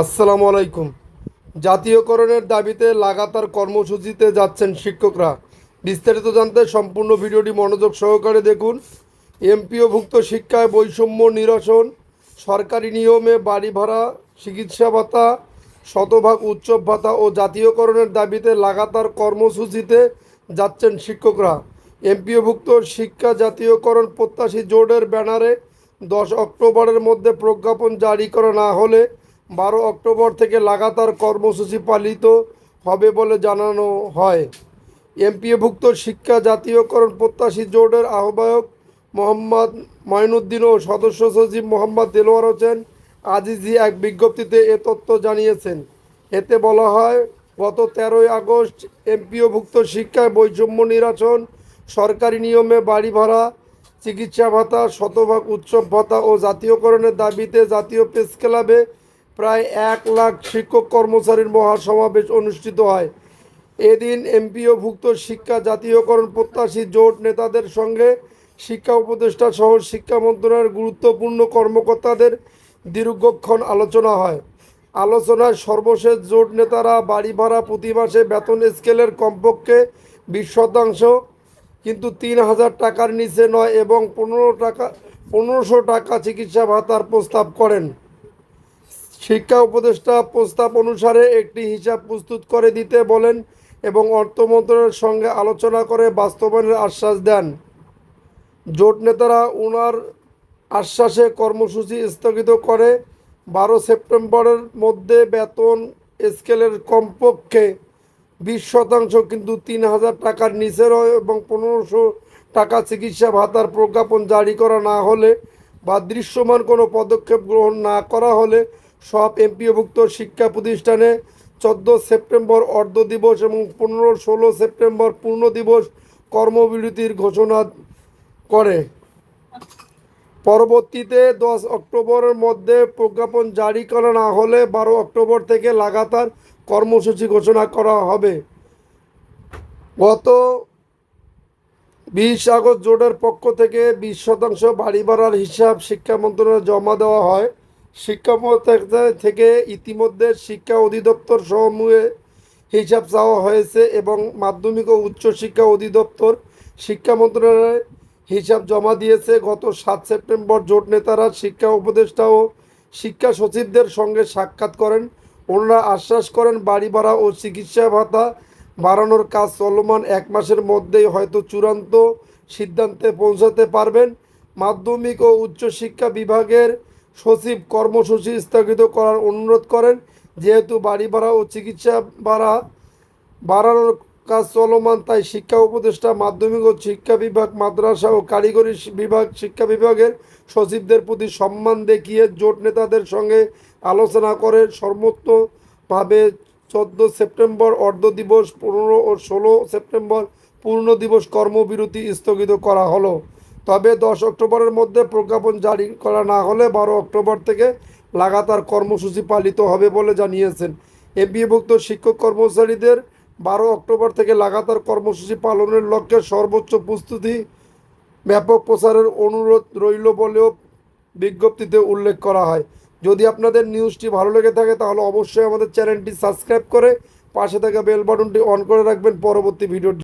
আসসালামু আলাইকুম। জাতীয়করণের দাবিতে লাগাতার কর্মসূচিতে যাচ্ছেন শিক্ষকরা। বিস্তারিত জানতে সম্পূর্ণ ভিডিওটি মনোযোগ সহকারে দেখুন। এমপিওভুক্ত শিক্ষায় বৈষম্য নিরসন, সরকারি নিয়মে বাড়ি ভাড়া, চিকিৎসা ভাতা, শতভাগ উৎসব ভাতা ও জাতীয়করণের দাবিতে লাগাতার কর্মসূচিতে যাচ্ছেন শিক্ষকরা। এমপিওভুক্ত শিক্ষা জাতীয়করণ প্রত্যাশী জোটের ব্যানারে দশ অক্টোবরের মধ্যে প্রজ্ঞাপন জারি করা না হলে বারো অক্টোবর থেকে লাগাতার কর্মসূচি পালিত হবে বলে জানানো হয়। এমপিএভুক্ত শিক্ষা জাতীয়করণ প্রত্যাশী জোটের আহ্বায়ক মোহাম্মদ মঈনুদ্দিন ও সদস্য সচিব মোহাম্মদ দেলোয়ার হোসেন আজিজি এক বিজ্ঞপ্তিতে এ তথ্য জানিয়েছেন। এতে বলা হয়, গত তেরোই আগস্ট এমপিওভুক্ত শিক্ষায় বৈষম্য নিরাসন, সরকারি নিয়মে বাড়ি ভাড়া, চিকিৎসা ভাতা, শতভাগ উৎসব ভাতা ও জাতীয়করণের দাবিতে জাতীয় প্রেস ক্লাবে প্রায় এক লাখ শিক্ষক কর্মচারীর মহাসমাবেশ অনুষ্ঠিত হয়। এদিন এমপিওভুক্ত শিক্ষা জাতীয়করণ প্রত্যাশী জোট নেতাদের সঙ্গে শিক্ষা উপদেষ্টা সহ শিক্ষা মন্ত্রণালয়ের গুরুত্বপূর্ণ কর্মকর্তাদের দীর্ঘক্ষণ আলোচনা হয়। আলোচনায় সর্বশেষ জোট নেতারা বাড়ি ভাড়া প্রতি মাসে বেতন স্কেলের কমপক্ষে বিশ শতাংশ, কিন্তু তিন হাজার টাকার নিচে নয় এবং পনেরো টাকা, পনেরোশো টাকা চিকিৎসা ভাতার প্রস্তাব করেন। শিক্ষা উপদেষ্টা প্রস্তাব অনুসারে একটি হিসাব প্রস্তুত করে দিতে বলেন এবং অর্থ মন্ত্রণালয়ের সঙ্গে আলোচনা করে বাস্তবায়নের আশ্বাস দেন। জোট নেতারা ওনার আশ্বাসে কর্মসূচি স্থগিত করে বারো সেপ্টেম্বরের মধ্যে বেতন স্কেলের কমপক্ষে বিশ শতাংশ কিন্তু তিন হাজার টাকার নিচের এবং পনেরোশো টাকা চিকিৎসা ভাতার প্রজ্ঞাপন জারি করা না হলে বা দৃশ্যমান কোনো পদক্ষেপ গ্রহণ না করা হলে সব এমপিওভুক্ত শিক্ষা প্রতিষ্ঠানে চোদ্দ সেপ্টেম্বর অর্ধ দিবস এবং পনেরো ষোলো সেপ্টেম্বর পূর্ণ দিবস কর্মবিরতির ঘোষণা করে। পরবর্তীতে দশ অক্টোবরের মধ্যে প্রজ্ঞাপন জারি করা না হলে বারো অক্টোবর থেকে লাগাতার কর্মসূচি ঘোষণা করা হবে। গত বিশ আগস্ট জোটের পক্ষ থেকে বিশ শতাংশ বাড়ি ভাড়ার হিসাব শিক্ষা মন্ত্রণালয়ে জমা দেওয়া হয়। শিক্ষা থেকে ইতিমধ্যে শিক্ষা অধিদপ্তর সমূহে হিসাব চাওয়া হয়েছে এবং মাধ্যমিক ও উচ্চশিক্ষা অধিদপ্তর শিক্ষা মন্ত্রণালয়ে হিসাব জমা দিয়েছে। গত সাত সেপ্টেম্বর জোট নেতারা শিক্ষা উপদেষ্টা ও শিক্ষা সচিবদের সঙ্গে সাক্ষাৎ করেন। ওনারা আশ্বাস করেন, বাড়ি ভাড়া ও চিকিৎসা ভাতা বাড়ানোর কাজ চলমান এক মাসের মধ্যেই হয়তো চূড়ান্ত সিদ্ধান্তে পৌঁছাতে পারবেন। মাধ্যমিক ও উচ্চশিক্ষা বিভাগের সচিব কর্মসূচি স্থগিত করার অনুরোধ করেন। যেহেতু বাড়ি ভাড়া ও চিকিৎসা ভাড়া বাড়ানোর কাজ চলমান, তাই শিক্ষা উপদেষ্টা, মাধ্যমিক ও শিক্ষা বিভাগ, মাদ্রাসা ও কারিগরি বিভাগ, শিক্ষা বিভাগের সচিবদের প্রতি সম্মান দেখিয়ে জোট নেতাদের সঙ্গে আলোচনা করে সর্বোত্তভাবে চোদ্দ সেপ্টেম্বর অর্ধ দিবস, পনেরো ও ষোলো সেপ্টেম্বর পূর্ণ দিবস কর্মবিরতি স্থগিত করা হলো। তবে দশ অক্টোবরের মধ্যে প্রজ্ঞাপন জারি করা না হলে বারো অক্টোবর থেকে লাগাতার কর্মসূচি পালিত হবে বলে জানিয়েছেন এমপিভুক্ত শিক্ষক কর্মচারীদের বারো অক্টোবর থেকে লাগাতার কর্মসূচি পালনের লক্ষ্যে সর্বোচ্চ প্রস্তুতি ব্যাপক প্রচারের অনুরোধ রইল বলেও বিজ্ঞপ্তিতে উল্লেখ করা হয়। যদি আপনাদের নিউজটি ভালো লেগে থাকে তাহলে অবশ্যই আমাদের চ্যানেলটি সাবস্ক্রাইব করে পাশে থাকা বেল বাটনটি অন করে রাখবেন। পরবর্তী ভিডিওটি